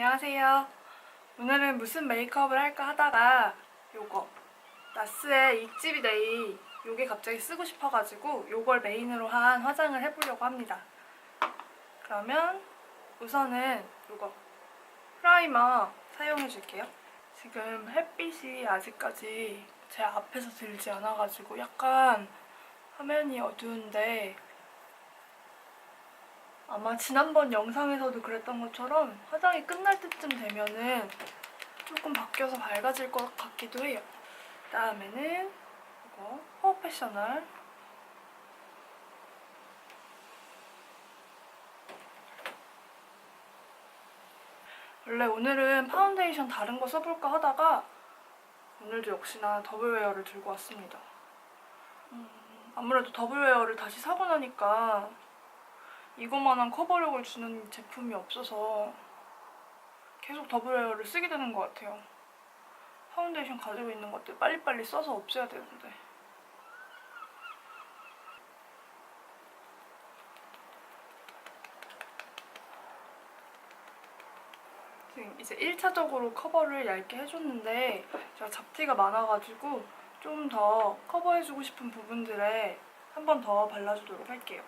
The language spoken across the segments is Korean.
안녕하세요. 오늘은 무슨 메이크업을 할까 하다가 요거 나스의 입지비데이 요게 갑자기 쓰고 싶어가지고 요걸 메인으로 한 화장을 해보려고 합니다. 그러면 우선은 요거 프라이머 사용해줄게요. 지금 햇빛이 아직까지 제 앞에서 들지 않아가지고 약간 화면이 어두운데 아마 지난번 영상에서도 그랬던 것처럼 화장이 끝날 때쯤 되면은 조금 바뀌어서 밝아질 것 같기도 해요. 다음에는 이거 호어 패셔널 원래 오늘은 파운데이션 다른 거 써볼까 하다가 오늘도 역시나 더블웨어를 들고 왔습니다. 음, 아무래도 더블웨어를 다시 사고 나니까 이거만한 커버력을 주는 제품이 없어서 계속 더블웨어를 쓰게 되는 것 같아요. 파운데이션 가지고 있는 것들 빨리빨리 써서 없애야 되는데. 지금 이제 1차적으로 커버를 얇게 해줬는데 제가 잡티가 많아가지고 좀 더 커버해주고 싶은 부분들에 한 번 더 발라주도록 할게요.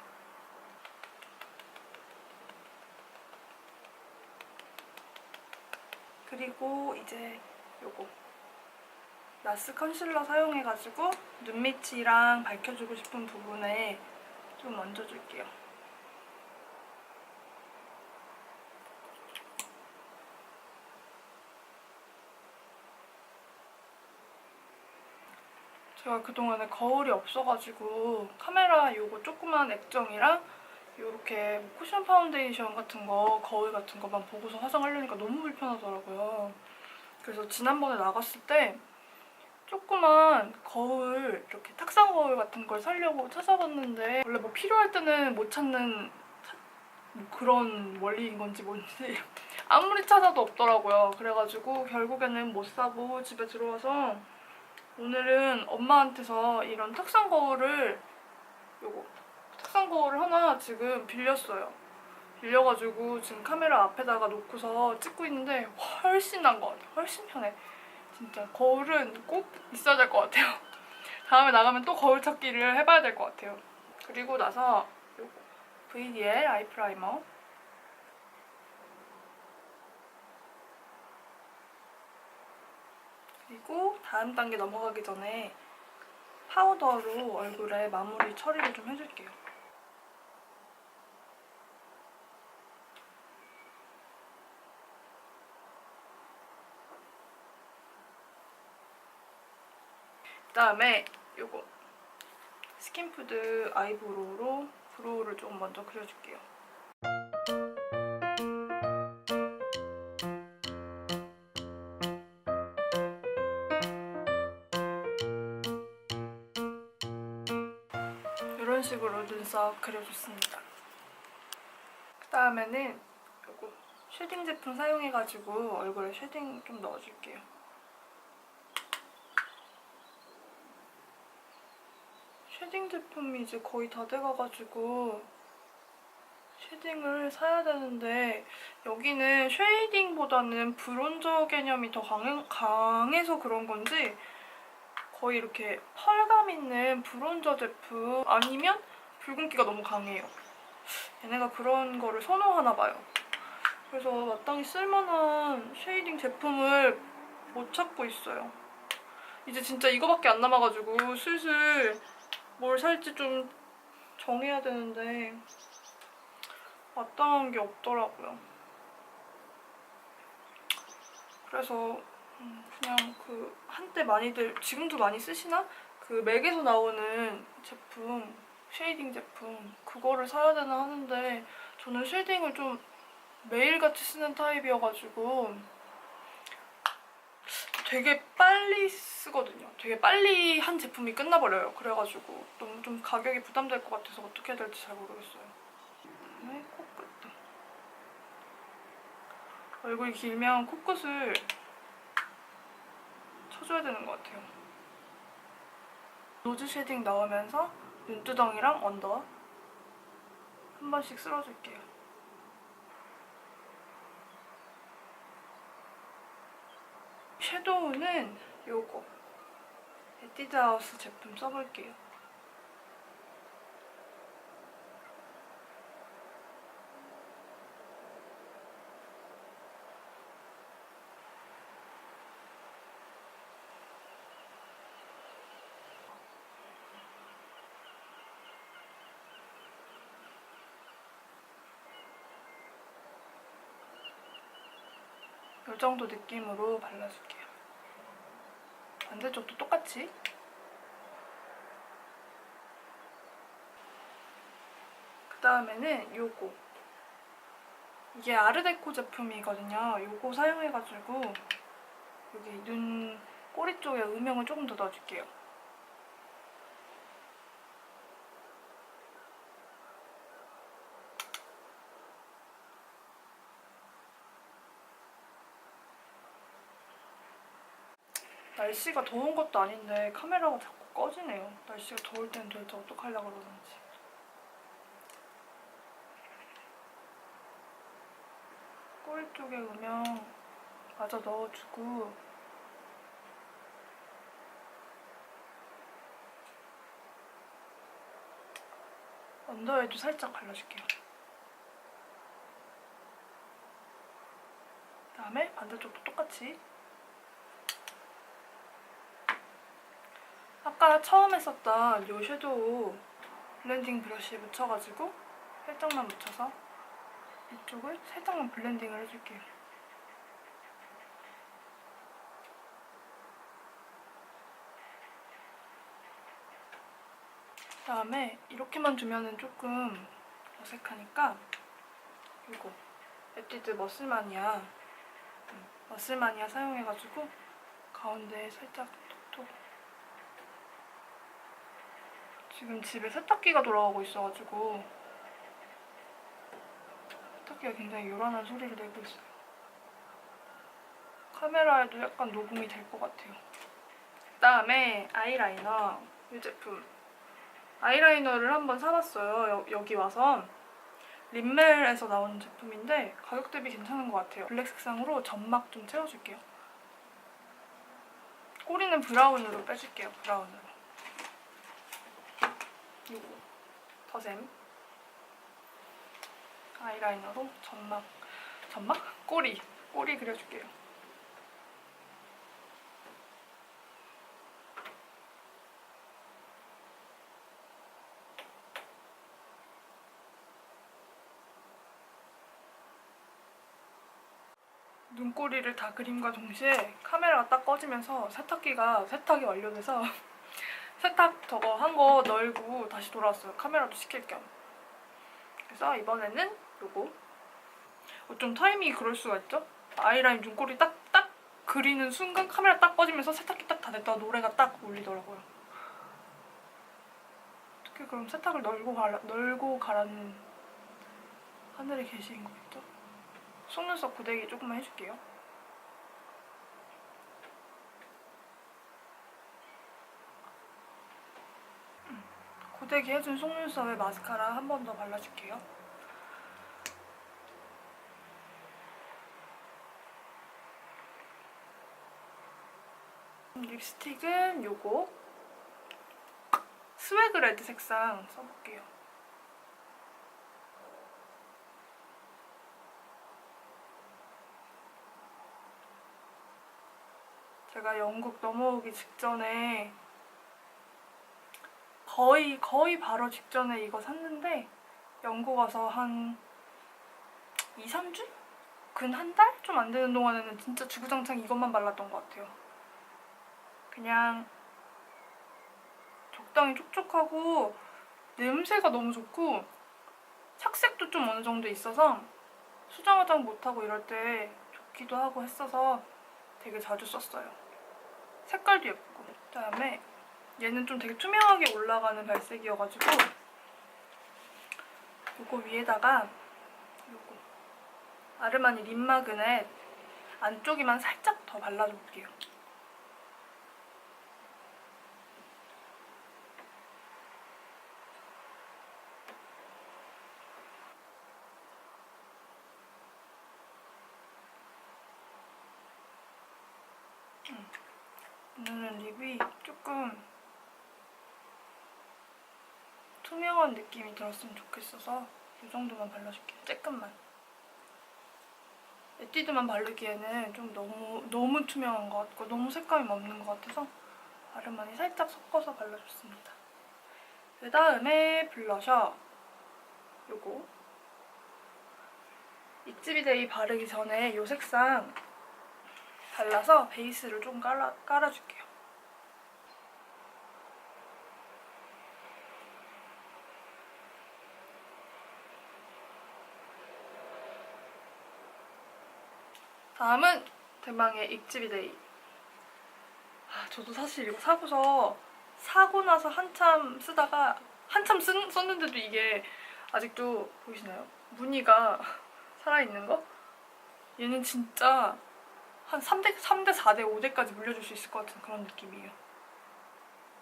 그리고 이제 요거 나스 컨실러 사용해가지고 눈 밑이랑 밝혀주고 싶은 부분에 좀 얹어줄게요. 제가 그동안에 거울이 없어가지고 카메라 요거 조그만 액정이랑 요렇게 쿠션 파운데이션 같은 거, 거울 같은 거만 보고서 화장하려니까 너무 불편하더라고요. 그래서 지난번에 나갔을 때 조그만 거울, 이렇게 탁상 거울 같은 걸 사려고 찾아봤는데 원래 뭐 필요할 때는 못 찾는 차- 뭐 그런 원리인 건지 뭔지 아무리 찾아도 없더라고요. 그래가지고 결국에는 못 사고 집에 들어와서 오늘은 엄마한테서 이런 탁상 거울을 요거 탁상 거울을 하나 지금 빌렸어요. 빌려가지고 지금 카메라 앞에다가 놓고서 찍고 있는데 훨씬 나은 것 같아요. 훨씬 편해. 진짜 거울은 꼭 있어야 될 것 같아요. 다음에 나가면 또 거울 찾기를 해봐야 될 것 같아요. 그리고 나서 VDL 아이 프라이머 그리고 다음 단계 넘어가기 전에 파우더로 얼굴에 마무리 처리를 좀 해줄게요. 그다음에 요거 스킨푸드 아이브로우로 브로우를 조금 먼저 그려줄게요. 이런 식으로 눈썹 그려줬습니다. 그 다음에는 요거 쉐딩 제품 사용해가지고 얼굴에 쉐딩 좀 넣어줄게요. 제품이 이제 거의 다 돼가가지고 쉐딩을 사야 되는데 여기는 쉐이딩보다는 브론저 개념이 더 강해, 강해서 그런 건지 거의 이렇게 펄감 있는 브론저 제품 아니면 붉은기가 너무 강해요. 얘네가 그런 거를 선호하나 봐요. 그래서 마땅히 쓸만한 쉐이딩 제품을 못 찾고 있어요. 이제 진짜 이거밖에 안 남아가지고 슬슬 뭘 살지 좀 정해야 되는데 마땅한 게 없더라고요. 그래서 음, 그냥 그 한때 많이들 지금도 많이 쓰시나? 그 맥에서 나오는 제품 쉐이딩 제품 그거를 사야 되나 하는데 저는 쉐이딩을 좀 매일같이 쓰는 타입이어가지고 되게 빨리 쓰거든요. 되게 빨리 한 제품이 끝나버려요. 그래가지고 너무 좀 가격이 부담될 것 같아서 어떻게 해야 될지 잘 모르겠어요. 그다음에 코끝. 얼굴이 길면 코끝을 쳐줘야 되는 것 같아요. 로즈 쉐딩 넣으면서 눈두덩이랑 언더 한 번씩 쓸어줄게요. 섀도우는 요거 에뛰드하우스 제품 써볼게요. 이 정도 느낌으로 발라줄게요. 반대쪽도 똑같이. 그 다음에는 요거. 이게 아르데코 제품이거든요. 요거 사용해가지고 여기 눈 꼬리 쪽에 음영을 조금 더 넣어줄게요. 날씨가 더운 것도 아닌데 카메라가 자꾸 꺼지네요. 날씨가 더울 땐 도대체 어떡하려고 그러는지. 꼬리 쪽에 음영 마저 넣어주고 언더에도 살짝 발라줄게요. 그 다음에 반대쪽도 똑같이 아까 처음 했었던 요 섀도우 블렌딩 브러쉬에 묻혀가지고 살짝만 묻혀서 이쪽을 살짝만 블렌딩을 해줄게요. 그다음에 이렇게만 두면은 조금 어색하니까 이거 에뛰드 머슬마니아 음, 머슬마니아 사용해가지고 가운데에 살짝 지금 집에 세탁기가 돌아가고 있어가지고 세탁기가 굉장히 요란한 소리를 내고 있어요. 카메라에도 약간 녹음이 될 것 같아요. 그 다음에 아이라이너 이 제품 아이라이너를 한번 사봤어요. 여, 기 와서 린멜에서 나오는 제품인데 가격 대비 괜찮은 것 같아요. 블랙 색상으로 점막 좀 채워줄게요. 꼬리는 브라운으로 빼줄게요. 브라운으로. 요거 더샘 아이라이너로 점막 점막? 꼬리 꼬리 그려줄게요 눈꼬리를 다 그림과 동시에 카메라가 딱 꺼지면서 세탁기가 세탁이 완료돼서 세탁 저거 한 거 널고 다시 돌아왔어요. 카메라도 시킬 겸. 그래서 이번에는 요거. 어, 좀 타이밍이 그럴 수가 있죠? 아이라인 눈꼬리 딱, 딱 그리는 순간 카메라 딱 꺼지면서 세탁기 딱 다 됐다 노래가 딱 울리더라고요. 어떻게 그럼 세탁을 널고, 가라, 널고 가라는 하늘에 계신 거겠죠? 속눈썹 고데기 조금만 해줄게요. 고데기 해준 속눈썹에 마스카라 한 번 더 발라줄게요. 립스틱은 요거 스웨그 레드 색상 써볼게요. 제가 영국 넘어오기 직전에 거의 거의 바로 직전에 이거 샀는데 영국 와서 한 2, 3주? 근 한 달? 좀 안 되는 동안에는 진짜 주구장창 이것만 발랐던 것 같아요. 그냥 적당히 촉촉하고 냄새가 너무 좋고 착색도 좀 어느 정도 있어서 수정 화장 못하고 이럴 때 좋기도 하고 했어서 되게 자주 썼어요. 색깔도 예쁘고 그다음에 얘는 좀 되게 투명하게 올라가는 발색이어가지고 이거 위에다가 요거 아르마니 립 마그넷 안쪽에만 살짝 더 발라줄게요. 오늘은 립이 조금 투명한 느낌이 들었으면 좋겠어서 이 정도만 발라줄게요. 조금만. 에뛰드만 바르기에는 좀 너무 너무 투명한 것 같고 너무 색감이 없는 것 같아서 아르마니 살짝 섞어서 발라줬습니다. 그 다음에 블러셔 요거 익지비데이 바르기 전에 요 색상 발라서 베이스를 좀 깔아, 깔아줄게요. 다음은 대망의 익지비데이. 아, 저도 사실 이거 사고서 사고 나서 한참 쓰다가 한참 쓴, 썼는데도 이게 아직도 보이시나요? 무늬가 살아있는 거? 얘는 진짜 한 3대, 3대, 4대, 5대까지 물려줄 수 있을 것 같은 그런 느낌이에요.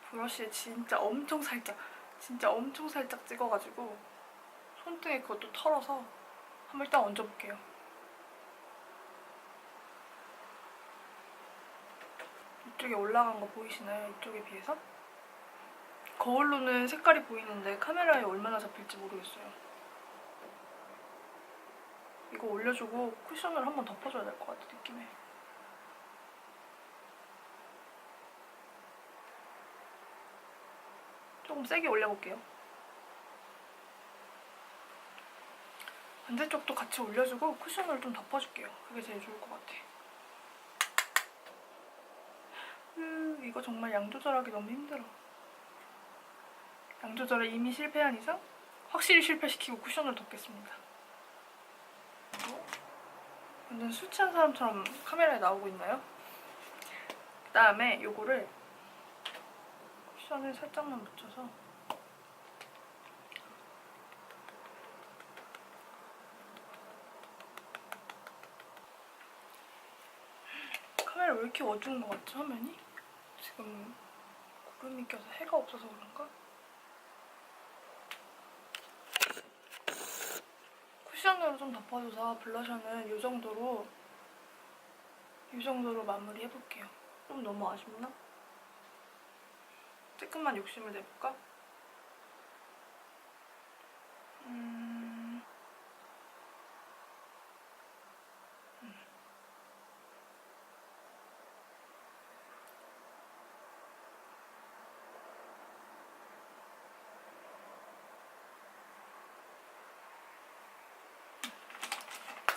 브러쉬에 진짜 엄청 살짝, 진짜 엄청 살짝 찍어가지고 손등에 그것도 털어서 한번 일단 얹어볼게요. 이쪽에 올라간 거 보이시나요? 이쪽에 비해서? 거울로는 색깔이 보이는데 카메라에 얼마나 잡힐지 모르겠어요. 이거 올려주고 쿠션을 한번 덮어줘야 될 것 같아 느낌에. 조금 세게 올려볼게요. 반대쪽도 같이 올려주고 쿠션을 좀 덮어줄게요. 그게 제일 좋을 것 같아. 으, 이거 정말 양 조절하기 너무 힘들어. 양 조절에 이미 실패한 이상 확실히 실패시키고 쿠션을 덮겠습니다. 완전 술 취한 사람처럼 카메라에 나오고 있나요? 그 다음에 요거를 쿠션을 살짝만 묻혀서 카메라 왜 이렇게 어두운 것 같지 화면이? 지금 구름이 껴서 해가 없어서 그런가? 쿠션으로 좀 덮어줘서 블러셔는 이 정도로 이 정도로 마무리 해볼게요. 좀 너무 아쉽나? 조금만 욕심을 내볼까?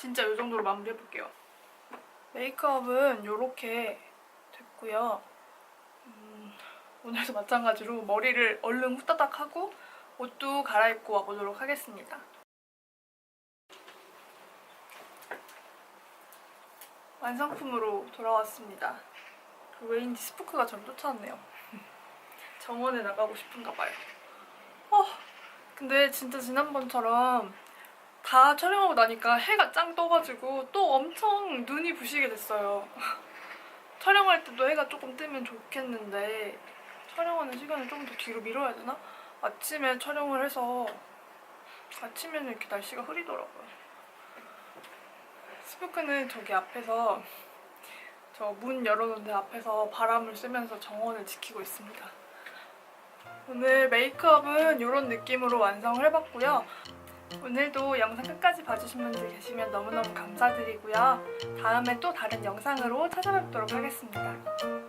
진짜 이 정도로 마무리해볼게요. 메이크업은 이렇게 됐고요. 음, 오늘도 마찬가지로 머리를 얼른 후다닥 하고 옷도 갈아입고 와보도록 하겠습니다. 완성품으로 돌아왔습니다. 그 왜인지 스포크가 저를 쫓아왔네요. 정원에 나가고 싶은가 봐요. 어, 근데 진짜 지난번처럼 다 촬영하고 나니까 해가 짱 떠가지고 또 엄청 눈이 부시게 됐어요. 촬영할 때도 해가 조금 뜨면 좋겠는데 촬영하는 시간을 좀더 뒤로 미뤄야 되나? 아침에 촬영을 해서 아침에는 이렇게 날씨가 흐리더라고요. 스푸크는 저기 앞에서 저 문 열어놓은 데 앞에서 바람을 쐬면서 정원을 지키고 있습니다. 오늘 메이크업은 이런 느낌으로 완성을 해봤고요. 오늘도 영상 끝까지 봐주신 분들 계시면 너무너무 감사드리고요. 다음에 또 다른 영상으로 찾아뵙도록 하겠습니다.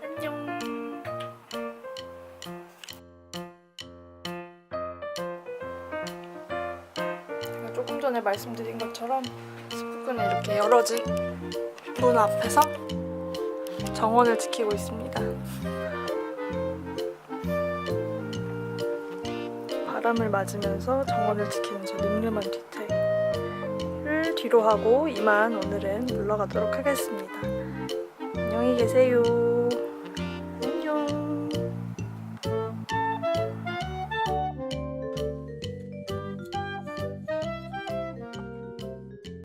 안녕. 제가 조금 전에 말씀드린 것처럼 스푸크는 이렇게 열어진 문 앞에서 정원을 지키고 있습니다. 바람을 맞으면서 정원을 지키는 저 늠름한 디테일을 뒤로 하고 이만 오늘은 물러가도록 하겠습니다. 안녕히 계세요.